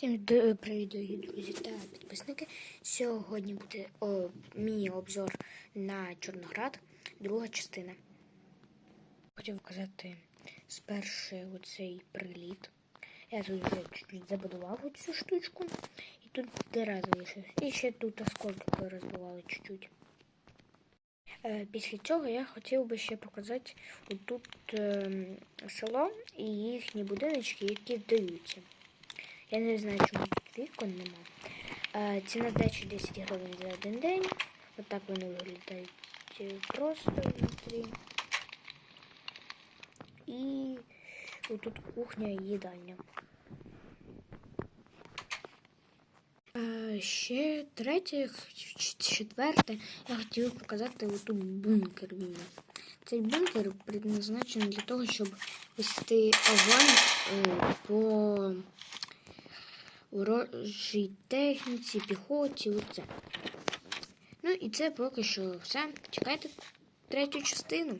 Всім д- привіт, дорогі друзі та підписники. Сьогодні буде о, міні-обзор на Чорноград, друга частина. Хотів показати спершу оцей приліт. Я тут вже чуть-чуть забудував цю штучку. І тут дира залишилась. І ще тут осколки порозбивали чуть-чуть. Е, Після цього я хотів би ще показати отут ем, село і їхні будиночки, які вдаються. Я не знаю, чому тут вікон нема. Ціна здачі 10 гривень за один день. Отак вони виглядають е, просто внутрі. І отут кухня і їдальня. Е, Ще третє, четверте, я хотів показати отут бункер мій. Цей бункер предназначений для того, щоб вести огонь е, по ворожій техніці, піхоті, оце. Ну і це поки що все. Чекайте третю частину.